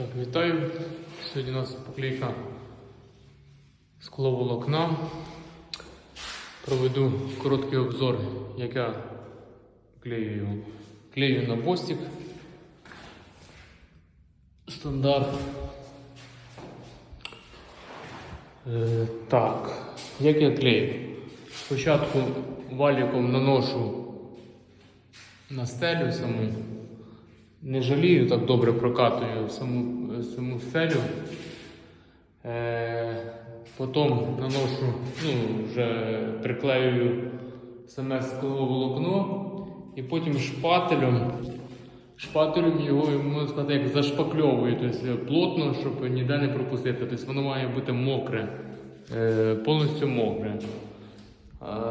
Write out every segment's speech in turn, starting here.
Так, вітаю. Сьогодні у нас поклейка скловолокна. Проведу короткий обзор, як я клею. Клею на бостик. Стандарт. Е, так, як я клею? Спочатку валіком наношу на стелю саму. Не жалію, так добре прокатую саму, саму стелю. Е, потім наношу, ну, вже приклеюю саме скловолокно і потім шпателем. Шпателем його, можна сказати, як зашпакльовую, тобто плотно, щоб ніде не пропустити. Тобто воно має бути мокре, е, повністю мокре.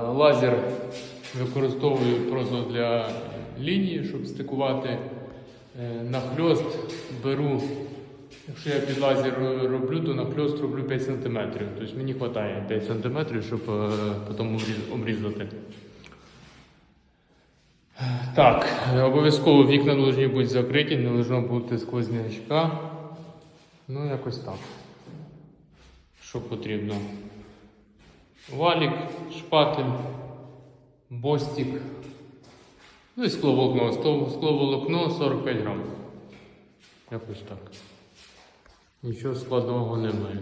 Лазер використовую просто для лінії, щоб стикувати. Е, На хльост беру, якщо я під лазер роблю, то на хльост роблю 5 см. Тобто мені вистачає 5 см, щоб е, потім обрізати. Так, обов'язково вікна повинні бути закриті, не повинно бути сквознячка. Ну, якось так. Що потрібно? Валік, шпатель, бостик. Ну і скловолокно. Скло- Скловолокно 45 грамів. Якось так. Нічого складного немає.